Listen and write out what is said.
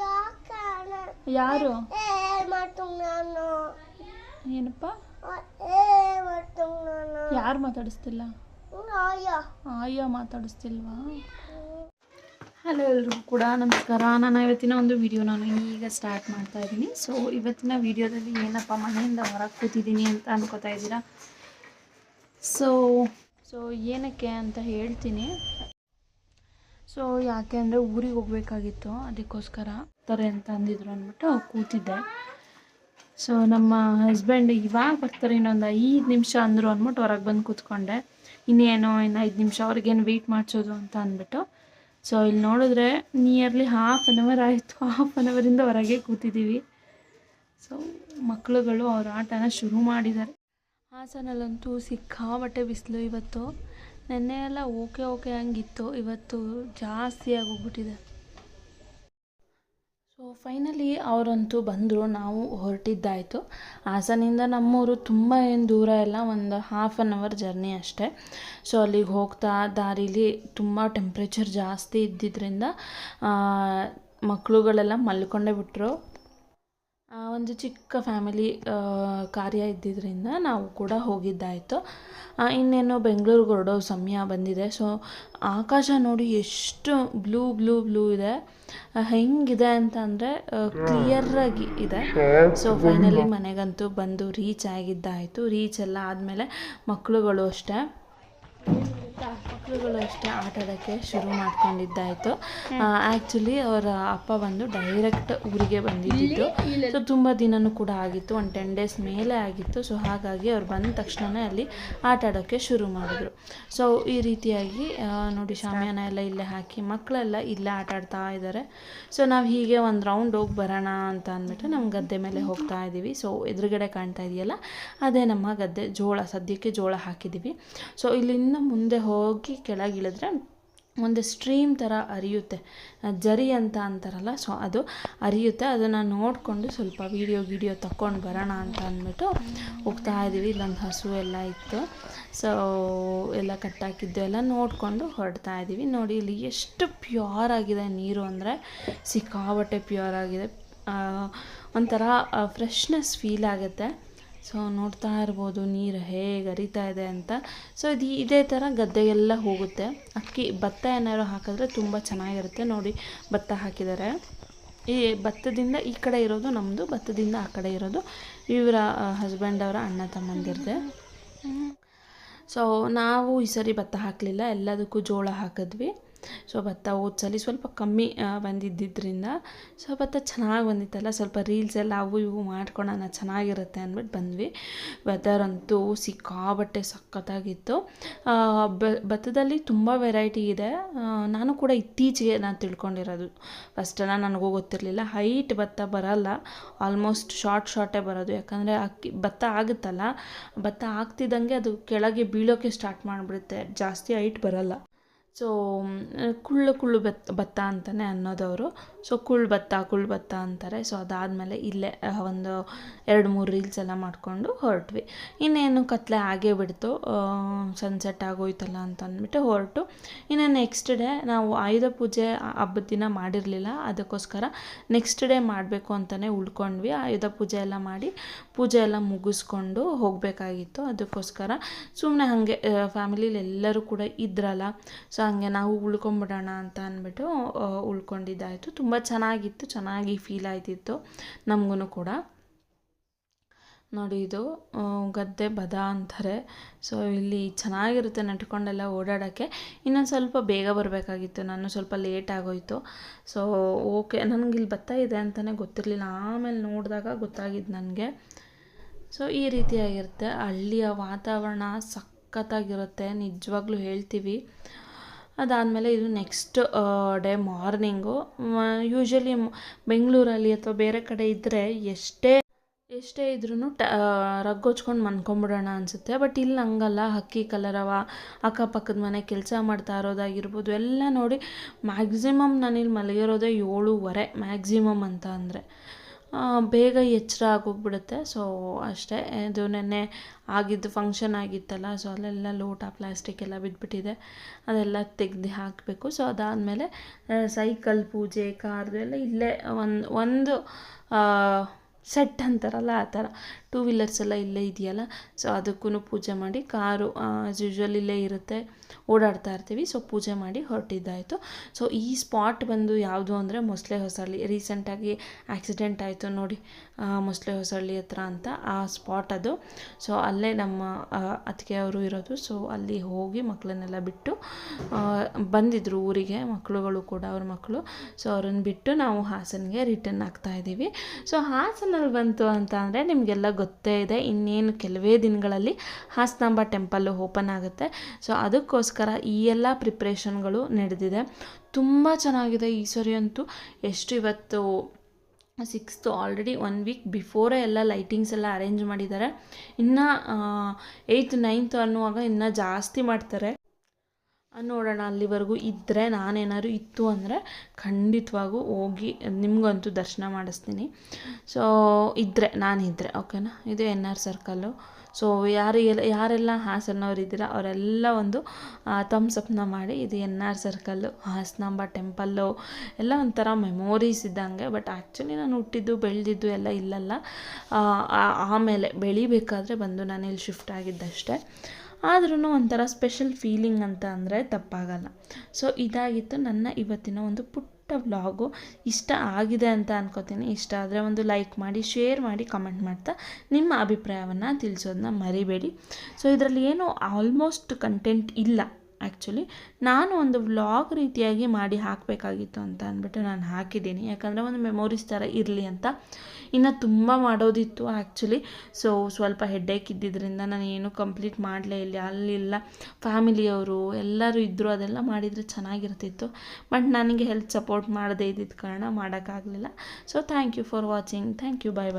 ಯಾಕಣ ಯಾರು? ಏನಪ್ಪ? ಯಾರು ಮಾತಾಡಿಸ್ತಿಲ್ಲ? ಅಯ್ಯ ಅಯ್ಯ ಮಾತಾಡಿಸ್ತಿಲ್ವಾ? ಹಲೋ ಎಲ್ರಿಗೂ ಕೂಡ ನಮಸ್ಕಾರ. ನಾನು ಇವತ್ತಿನ ಒಂದು ವಿಡಿಯೋ ನಾನು ಈಗ ಸ್ಟಾರ್ಟ್ ಮಾಡ್ತಾ ಇದ್ದೀನಿ. ಸೊ ಇವತ್ತಿನ ವಿಡಿಯೋದಲ್ಲಿ ಏನಪ್ಪ ಮನೆಯಿಂದ ಹೊರಗೆ ಕೂತಿದ್ದೀನಿ ಅಂತ ಅನ್ಕೋತಾ ಇದ್ದೀರಾ? ಸೊ ಸೊ ಏನಕ್ಕೆ ಅಂತ ಹೇಳ್ತೀನಿ. ಸೊ ಯಾಕೆ ಅಂದರೆ ಊರಿಗೆ ಹೋಗ್ಬೇಕಾಗಿತ್ತು. ಅದಕ್ಕೋಸ್ಕರ ಬರ್ತಾರೆ ಅಂತ ಅಂದಿದ್ರು ಅಂದ್ಬಿಟ್ಟು ಕೂತಿದ್ದೆ. ಸೊ ನಮ್ಮ ಹಸ್ಬೆಂಡ್ ಇವಾಗ ಬರ್ತಾರೆ, ಇನ್ನೊಂದು ಐದು ನಿಮಿಷ ಅಂದರು ಅಂದ್ಬಿಟ್ಟು ಹೊರಗೆ ಬಂದು ಕೂತ್ಕೊಂಡೆ. ಇನ್ನೇನೋ ಇನ್ನು ಐದು ನಿಮಿಷ ಅವ್ರಿಗೇನು ವೆಯ್ಟ್ ಮಾಡಿಸೋದು ಅಂತ ಅಂದ್ಬಿಟ್ಟು. ಸೊ ಇಲ್ಲಿ ನೋಡಿದ್ರೆ ನಿಯರ್ಲಿ ಹಾಫ್ ಆನ್ ಅವರ್ ಆಯಿತು. ಹಾಫ್ ಆನ್ ಅವರಿಂದ ಹೊರಗೆ ಕೂತಿದ್ದೀವಿ ಸೊ ಮಕ್ಕಳುಗಳು ಅವ್ರ ಆಟನ ಶುರು ಮಾಡಿದ್ದಾರೆ. ಹಾಸನಲ್ಲಂತೂ ಸಿಕ್ಕಾಪಟ್ಟೆ ಬಿಸಿಲು ಇವತ್ತು. ನೆನ್ನೆ ಎಲ್ಲ ಓಕೆ ಓಕೆ ಹಂಗಿತ್ತು, ಇವತ್ತು ಜಾಸ್ತಿ ಆಗೋಗ್ಬಿಟ್ಟಿದೆ. ಸೊ ಫೈನಲಿ ಅವರಂತೂ ಬಂದರು, ನಾವು ಹೊರಟಿದ್ದಾಯಿತು. ಹಾಸನಿಂದ ನಮ್ಮೂರು ತುಂಬ ಏನು ದೂರ ಇಲ್ಲ, ಒಂದು ಹಾಫ್ ಆನ್ ಅವರ್ ಜರ್ನಿ ಅಷ್ಟೇ. ಸೊ ಅಲ್ಲಿಗೆ ಹೋಗ್ತಾ, ದಾರೀಲಿ ತುಂಬ ಟೆಂಪ್ರೇಚರ್ ಜಾಸ್ತಿ ಇದ್ದಿದ್ದರಿಂದ ಮಕ್ಕಳುಗಳೆಲ್ಲ ಮಲ್ಕೊಂಡೇ ಬಿಟ್ಟರು ಒಂದು ಚಿಕ್ಕ ಫ್ಯಾಮಿಲಿ ಕಾರ್ಯ ಇದ್ದಿದ್ದರಿಂದ ನಾವು ಕೂಡ ಹೋಗಿದ್ದಾಯಿತು. ಇನ್ನೇನು ಬೆಂಗಳೂರಿಗೆ ಹೊರಡೋ ಸಮಯ ಬಂದಿದೆ. ಸೊ, ಆಕಾಶ ನೋಡಿ ಎಷ್ಟು ಬ್ಲೂ ಬ್ಲೂ ಬ್ಲೂ ಇದೆ. ಹೆಂಗಿದೆ ಅಂತ ಅಂದರೆ ಕ್ಲಿಯರಾಗಿ ಇದೆ. ಸೊ ಫೈನಲಿ ಮನೆಗಂತೂ ಬಂದು ರೀಚ್ ಆಗಿದ್ದಾಯಿತು. ರೀಚ್ ಎಲ್ಲ ಆದಮೇಲೆ ಮಕ್ಕಳುಗಳು ಅಷ್ಟೇ. ಮಕ್ಕಳುಗಳು ಅಷ್ಟೇ ಆಟಾಡೋಕ್ಕೆ ಶುರು ಮಾಡ್ಕೊಂಡಿದ್ದಾಯಿತು. ಆ್ಯಕ್ಚುಲಿ ಅವರ ಅಪ್ಪ ಬಂದು ಡೈರೆಕ್ಟ್ ಊರಿಗೆ ಬಂದಿದ್ದು ಸೊ ತುಂಬ ದಿನನೂ ಕೂಡ ಆಗಿತ್ತು. ಒಂದು ಟೆನ್ ಡೇಸ್ ಮೇಲೆ ಆಗಿತ್ತು. ಸೊ ಹಾಗಾಗಿ ಅವ್ರು ಬಂದ ತಕ್ಷಣವೇ ಅಲ್ಲಿ ಆಟ ಆಡೋಕ್ಕೆ ಶುರು ಮಾಡಿದ್ರು. ಸೊ ಈ ರೀತಿಯಾಗಿ ನೋಡಿ ಶಾಮಿಯಾನ ಎಲ್ಲ ಇಲ್ಲೇ ಹಾಕಿ ಮಕ್ಕಳೆಲ್ಲ ಇಲ್ಲೇ ಆಟ ಆಡ್ತಾ ಇದ್ದಾರೆ ಸೊ ನಾವು ಹೀಗೆ ಒಂದು ರೌಂಡ್ ಹೋಗಿ ಬರೋಣ ಅಂತ ಅಂದ್ಬಿಟ್ಟು ನಮ್ಮ ಗದ್ದೆ ಮೇಲೆ ಹೋಗ್ತಾ ಇದ್ದೀವಿ. ಸೊ ಎದುರುಗಡೆ ಕಾಣ್ತಾ ಇದೆಯಲ್ಲ ಅದೇ ನಮ್ಮ ಗದ್ದೆ ಜೋಳ ಸದ್ಯಕ್ಕೆ ಜೋಳ ಹಾಕಿದ್ದೀವಿ. ಸೊ ಇಲ್ಲಿಂದ ಮುಂದೆ ಹೋಗಿ ಕೆಳಗಿಳಿದ್ರೆ ಒಂದು ಸ್ಟ್ರೀಮ್ ಥರ ಅರಿಯುತ್ತೆ. ಜರಿ ಅಂತ ಅಂತಾರಲ್ಲ ಸೊ ಅದು ಅರಿಯುತ್ತೆ. ಅದನ್ನು ನೋಡಿಕೊಂಡು ಸ್ವಲ್ಪ ವೀಡಿಯೋ ಗೀಡಿಯೋ ತಗೊಂಡು ಬರೋಣ ಅಂತ ಅಂದ್ಬಿಟ್ಟು ಹೋಗ್ತಾ ಇದ್ದೀವಿ. ಇಲ್ಲೊಂದು ಹಸು ಎಲ್ಲ ಇತ್ತು. ಸೊ ಎಲ್ಲ ಕಟ್ಟಾಕಿದ್ದು ಎಲ್ಲ ನೋಡಿಕೊಂಡು ಹೊರಡ್ತಾ ಇದ್ದೀವಿ. ನೋಡಿ, ಇಲ್ಲಿ ಎಷ್ಟು ಪ್ಯೂರ್ ಆಗಿದೆ ನೀರು ಅಂದರೆ. ಸಿಕ್ಕಾಬಟ್ಟೆ ಪ್ಯೂರ್ ಆಗಿದೆ. ಒಂಥರ ಫ್ರೆಶ್ನೆಸ್ ಫೀಲ್ ಆಗುತ್ತೆ. ಸೊ ನೋಡ್ತಾ ಇರ್ಬೋದು, ನೀರು ಹೇಗೆ ಹರಿತಾ ಇದೆ ಅಂತ. ಸೊ ಇದು ಇದೇ ಥರ ಗದ್ದೆಗೆಲ್ಲ ಹೋಗುತ್ತೆ. ಅಕ್ಕಿ, ಭತ್ತ ಏನಾದ್ರು ಹಾಕಿದ್ರೆ ತುಂಬ ಚೆನ್ನಾಗಿರುತ್ತೆ. ನೋಡಿ, ಭತ್ತ ಹಾಕಿದ್ದಾರೆ. ಈ ಭತ್ತದಿಂದ ಈ ಕಡೆ ಇರೋದು ನಮ್ಮದು ಭತ್ತದಿಂದ ಆ ಕಡೆ ಇರೋದು. ಇವರ ಹಸ್ಬೆಂಡ್ ಅವರ ಅಣ್ಣ, ತಮ್ಮಂದಿರದೆ. ಸೊ ನಾವು ಈ ಸರಿ ಭತ್ತ ಹಾಕಲಿಲ್ಲ. ಎಲ್ಲದಕ್ಕೂ ಜೋಳ ಹಾಕಿದ್ವಿ. ಸೊ ಭತ್ತ ಓದ್ಸಲಿ ಸ್ವಲ್ಪ ಕಮ್ಮಿ ಬಂದಿದ್ದರಿಂದ ಸೊ ಭತ್ತ ಚೆನ್ನಾಗಿ ಬಂದಿತ್ತಲ್ಲ, ಸ್ವಲ್ಪ ರೀಲ್ಸ್ ಎಲ್ಲ ಅವು ಇವು ಮಾಡ್ಕೊಳ್ಳೋಣ ಚೆನ್ನಾಗಿರುತ್ತೆ ಅಂದ್ಬಿಟ್ಟು ಬಂದ್ವಿ. ವೆದರ್ ಅಂತೂ ಸಿಕ್ಕಾಬಟ್ಟೆ ಸಖತ್ತಾಗಿತ್ತು. ಭತ್ತದಲ್ಲಿ ತುಂಬ ವೆರೈಟಿ ಇದೆ. ನಾನು ಕೂಡ ಇತ್ತೀಚೆಗೆ ನಾನು ತಿಳ್ಕೊಂಡಿರೋದು. ಫಸ್ಟೆಲ್ಲ ನನಗೂ ಗೊತ್ತಿರಲಿಲ್ಲ. ಹೈಟ್ ಭತ್ತ ಬರಲ್ಲ. ಆಲ್ಮೋಸ್ಟ್ ಶಾರ್ಟ್ ಶಾರ್ಟೇ ಬರೋದು. ಯಾಕಂದರೆ ಅಕ್ಕಿ, ಭತ್ತ ಆಗುತ್ತಲ್ಲ? ಭತ್ತ ಆಗ್ತಿದ್ದಂಗೆ ಅದು ಕೆಳಗೆ ಬೀಳೋಕ್ಕೆ ಸ್ಟಾರ್ಟ್ ಮಾಡಿಬಿಡುತ್ತೆ. ಜಾಸ್ತಿ ಹೈಟ್ ಬರಲ್ಲ. ಸೊ ಕುಳ್ಳು ಕುಳ್ಳು ಭತ್ತ ಭತ್ತ ಅಂತಲೇ ಅನ್ನೋದವರು. ಸೊ ಕುಳ್ಬತ್ತ ಭತ್ತ ಅಂತಾರೆ. ಸೊ ಅದಾದಮೇಲೆ ಇಲ್ಲೇ ಒಂದು ಎರಡು ಮೂರು ರೀಲ್ಸ್ ಎಲ್ಲ ಮಾಡಿಕೊಂಡು ಹೊರಟ್ವಿ. ಇನ್ನೇನು ಕತ್ಲೆ ಆಗೇ ಬಿಡ್ತು. ಸನ್ಸೆಟ್ ಆಗೋಯ್ತಲ್ಲ ಅಂತ ಅಂದ್ಬಿಟ್ಟು ಹೊರಟು. ಇನ್ನು ನೆಕ್ಸ್ಟ್ ಡೇ ನಾವು ಆಯುಧ ಪೂಜೆ ಹಬ್ಬದ ದಿನ ಮಾಡಿರಲಿಲ್ಲ. ಅದಕ್ಕೋಸ್ಕರ ನೆಕ್ಸ್ಟ್ ಡೇ ಮಾಡಬೇಕು ಅಂತಲೇ ಉಳ್ಕೊಂಡ್ವಿ. ಆಯುಧ ಪೂಜೆ ಎಲ್ಲ ಮಾಡಿ ಪೂಜೆ ಎಲ್ಲ ಮುಗಿಸ್ಕೊಂಡು ಹೋಗಬೇಕಾಗಿತ್ತು. ಅದಕ್ಕೋಸ್ಕರ ಸುಮ್ಮನೆ ಹಾಗೆ ಫ್ಯಾಮಿಲಿಲಿ ಎಲ್ಲರೂ ಕೂಡ ಇದ್ರಲ್ಲ. ಸೊ ಹಂಗೆ ನಾವು ಉಳ್ಕೊಂಬಿಡೋಣ ಅಂತ ಅಂದ್ಬಿಟ್ಟು ಉಳ್ಕೊಂಡಿದ್ದಾಯಿತು. ತುಂಬ ಚೆನ್ನಾಗಿತ್ತು, ಚೆನ್ನಾಗಿ ಫೀಲ್ ಆಯ್ತಿತ್ತು ನಮಗೂ ಕೂಡ. ನೋಡಿ ಇದು ಗದ್ದೆ ಬದ ಅಂತಾರೆ. ಸೊ ಇಲ್ಲಿ ಚೆನ್ನಾಗಿರುತ್ತೆ ನೆಟ್ಕೊಂಡೆಲ್ಲ ಓಡಾಡೋಕ್ಕೆ. ಇನ್ನೊಂದು ಸ್ವಲ್ಪ ಬೇಗ ಬರಬೇಕಾಗಿತ್ತು, ನಾನು ಸ್ವಲ್ಪ ಲೇಟ್ ಆಗೋಯ್ತು. ಸೊ ಓಕೆ ನನಗೆ ಇಲ್ಲಿ ಭತ್ತ ಇದೆ ಅಂತಲೇ ಗೊತ್ತಿರಲಿಲ್ಲ. ಆಮೇಲೆ ನೋಡಿದಾಗ ಗೊತ್ತಾಗಿದ್ದು ನನಗೆ. ಸೊ ಈ ರೀತಿಯಾಗಿರುತ್ತೆ. ಹಳ್ಳಿಯ ವಾತಾವರಣ ಸಖತ್ತಾಗಿರುತ್ತೆ, ನಿಜವಾಗ್ಲೂ ಹೇಳ್ತೀವಿ. ಅದಾದಮೇಲೆ ಇದು ನೆಕ್ಸ್ಟ್ ಡೇ ಮಾರ್ನಿಂಗು ಯೂಶ್ವಲಿ ಬೆಂಗಳೂರಲ್ಲಿ ಅಥವಾ ಬೇರೆ ಕಡೆ ಇದ್ದರೆ ಎಷ್ಟೇ ಎಷ್ಟೇ ಇದ್ರೂ ಟ ರಗ್ಗೊಚ್ಕೊಂಡು ಮನ್ಕೊಂಬಿಡೋಣ ಅನಿಸುತ್ತೆ. ಬಟ್ ಇಲ್ಲಿ ಹಂಗಲ್ಲ. ಹಕ್ಕಿ ಕಲರವ, ಅಕ್ಕಪಕ್ಕದ ಮನೆ ಕೆಲಸ ಮಾಡ್ತಾ ಇರೋದಾಗಿರ್ಬೋದು, ಎಲ್ಲ ನೋಡಿ ಮ್ಯಾಕ್ಸಿಮಮ್ ನಾನಿಲ್ಲಿ ಮಲಗಿರೋದೇ ಏಳೂವರೆ ಮ್ಯಾಕ್ಸಿಮಮ್ ಅಂತ ಅಂದರೆ. ಬೇಗ ಎಚ್ಚರ ಆಗೋಗ್ಬಿಡುತ್ತೆ. ಸೊ ಅಷ್ಟೇ. ಇದು ನೆನ್ನೆ ಆಗಿದ್ದು ಫಂಕ್ಷನ್ ಆಗಿತ್ತಲ್ಲ ಸೊ ಅಲ್ಲೆಲ್ಲ ಲೋಟ ಪ್ಲಾಸ್ಟಿಕ್ ಎಲ್ಲ ಬಿದ್ದುಬಿಟ್ಟಿದೆ ಅದೆಲ್ಲ ತೆಗೆದು ಹಾಕಬೇಕು. ಸೊ ಅದಾದಮೇಲೆ ಸೈಕಲ್ ಪೂಜೆ ಕಾರ್ದು ಎಲ್ಲ ಇಲ್ಲೇ ಒಂದು ಒಂದು ಸೆಟ್ ಅಂತಾರಲ್ಲ, ಆ ಥರ. ಟೂ ವೀಲರ್ಸ್ ಎಲ್ಲ ಇಲ್ಲೇ ಇದೆಯಲ್ಲ? ಸೊ ಅದಕ್ಕೂ ಪೂಜೆ ಮಾಡಿ ಕಾರು ಆ್ಯಸ್ ಯೂಶ್ವಲ್ ಇಲ್ಲೇ ಇರುತ್ತೆ, ಓಡಾಡ್ತಾ ಇರ್ತೀವಿ. ಸೊ ಪೂಜೆ ಮಾಡಿ ಹೊರಟಿದ್ದಾಯಿತು. ಸೊ ಈ ಸ್ಪಾಟ್ ಬಂದು ಯಾವುದು ಅಂದರೆ ಮೊಸಳೆ ಹೊಸಳ್ಳಿ ರೀಸೆಂಟಾಗಿ ಆಕ್ಸಿಡೆಂಟ್ ಆಯಿತು ನೋಡಿ ಮೊಸಳೆ ಹೊಸಳ್ಳಿ ಹತ್ರ ಅಂತ ಆ ಸ್ಪಾಟ್ ಅದು. ಸೊ ಅಲ್ಲೇ ನಮ್ಮ ಅತ್ತಿಗೆ ಅವರು ಇರೋದು. ಸೊ ಅಲ್ಲಿ ಹೋಗಿ ಮಕ್ಕಳನ್ನೆಲ್ಲ ಬಿಟ್ಟು ಬಂದಿದ್ದರು ಊರಿಗೆ. ಮಕ್ಕಳುಗಳು ಕೂಡ ಅವ್ರ ಮಕ್ಕಳು ಸೊ ಅವ್ರನ್ನ ಬಿಟ್ಟು ನಾವು ಹಾಸನಿಗೆ ರಿಟರ್ನ್ ಆಗ್ತಾ ಇದ್ದೀವಿ. ಸೊ ಹಾಸನಲ್ಲಿ ಬಂತು ಅಂತ ಅಂದರೆ ನಿಮಗೆಲ್ಲ ಗೊತ್ತೇ. ಇದೆ. ಇನ್ನೇನು ಕೆಲವೇ ದಿನಗಳಲ್ಲಿ ಹಾಸನಾಂಬ ಟೆಂಪಲ್ಲು ಓಪನ್ ಆಗುತ್ತೆ. ಸೊ ಅದಕ್ಕೋಸ್ಕರ ಈ ಎಲ್ಲ ಪ್ರಿಪ್ರೇಷನ್ಗಳು ನಡೆದಿದೆ. ತುಂಬ ಚೆನ್ನಾಗಿದೆ ಈ ಸರಿ ಅಂತೂ. ಎಷ್ಟು ಇವತ್ತು ಸಿಕ್ಸ್ತು ಆಲ್ರೆಡಿ ಒನ್ ವೀಕ್ ಬಿಫೋರೇ ಎಲ್ಲ ಲೈಟಿಂಗ್ಸ್ ಎಲ್ಲ ಅರೇಂಜ್ ಮಾಡಿದ್ದಾರೆ. ಇನ್ನು ಏಯ್ತ್, ನೈನ್ತ್ ಅನ್ನುವಾಗ ಇನ್ನೂ ಜಾಸ್ತಿ ಮಾಡ್ತಾರೆ. ನೋಡೋಣ, ಅಲ್ಲಿವರೆಗೂ ಇದ್ದರೆ ನಾನೇನಾದ್ರು ಇತ್ತು ಅಂದರೆ ಖಂಡಿತವಾಗೂ ಹೋಗಿ ನಿಮಗಂತೂ ದರ್ಶನ ಮಾಡಿಸ್ತೀನಿ. ಸೊ ಇದ್ದರೆ ನಾನಿದ್ದರೆ ಓಕೆನಾ ಇದು ಎನ್ ಆರ್ ಸರ್ಕಲ್ಲು ಸೊ ಯಾರಿಗೆಲ್ಲ ಯಾರೆಲ್ಲ ಹಾಸನವ್ರು ಇದ್ದೀರಾ ಅವರೆಲ್ಲ ಒಂದು ತಮ್ಸಪ್ನ ಮಾಡಿ, ಇದು N R circle Hasanamba temple ಎಲ್ಲ ಒಂಥರ ಮೆಮೊರೀಸ್ ಇದ್ದಂಗೆ. ಬಟ್ ಆ್ಯಕ್ಚುಲಿ ನಾನು ಹುಟ್ಟಿದ್ದು, ಬೆಳೆದಿದ್ದು ಎಲ್ಲ ಇಲ್ಲಲ್ಲ. ಆಮೇಲೆ ಬೆಳಿಬೇಕಾದ್ರೆ ಬಂದು ನಾನು ಇಲ್ಲಿ ಶಿಫ್ಟ್ ಆಗಿದ್ದಷ್ಟೇ. ಆದ್ರೂ ಒಂಥರ ಸ್ಪೆಷಲ್ ಫೀಲಿಂಗ್ ಅಂತ ಅಂದರೆ ತಪ್ಪಾಗಲ್ಲ. ಸೊ ಇದಾಗಿತ್ತು ನನ್ನ ಇವತ್ತಿನ ಒಂದು ಪುಟ್ಟ ವ್ಲಾಗು ಇಷ್ಟ ಆಗಿದೆ ಅಂತ ಅನ್ಕೋತೀನಿ. ಇಷ್ಟ ಆದರೆ ಒಂದು ಲೈಕ್ ಮಾಡಿ ಶೇರ್ ಮಾಡಿ ಕಮೆಂಟ್ ಮಾಡ್ತಾ ನಿಮ್ಮ ಅಭಿಪ್ರಾಯವನ್ನು ತಿಳಿಸೋದನ್ನ ಮರಿಬೇಡಿ. ಸೊ ಇದರಲ್ಲಿ ಏನು ಆಲ್ಮೋಸ್ಟ್ ಕಂಟೆಂಟ್ ಇಲ್ಲ. ಆ್ಯಕ್ಚುಲಿ ನಾನು ಒಂದು ವ್ಲಾಗ್ ರೀತಿಯಾಗಿ ಮಾಡಿ ಹಾಕಬೇಕಾಗಿತ್ತು ಅಂತ ಅಂದ್ಬಿಟ್ಟು ನಾನು ಹಾಕಿದ್ದೀನಿ. ಯಾಕಂದರೆ ಒಂದು ಮೆಮೊರೀಸ್ ಥರ ಇರಲಿ ಅಂತ. ಇನ್ನು ತುಂಬ ಮಾಡೋದಿತ್ತು ಆ್ಯಕ್ಚುಲಿ ಸೊ ಸ್ವಲ್ಪ ಹೆಡ್ಡೇಕ್ ಇದ್ದಿದ್ದರಿಂದ ನಾನು ಏನೂ ಕಂಪ್ಲೀಟ್ ಮಾಡಲೇ ಇಲ್ಲ. ಅಲ್ಲಿಲ್ಲ. ಫ್ಯಾಮಿಲಿಯವರು ಎಲ್ಲರೂ ಇದ್ದರು ಅದೆಲ್ಲ ಮಾಡಿದರೆ ಚೆನ್ನಾಗಿರ್ತಿತ್ತು. ಬಟ್ ನನಗೆ ಹೆಲ್ತ್ ಸಪೋರ್ಟ್ ಮಾಡದೇ ಇದ್ದಿದ್ದ ಕಾರಣ ಮಾಡೋಕ್ಕಾಗಲಿಲ್ಲ. So thank you for watching thank you bye bye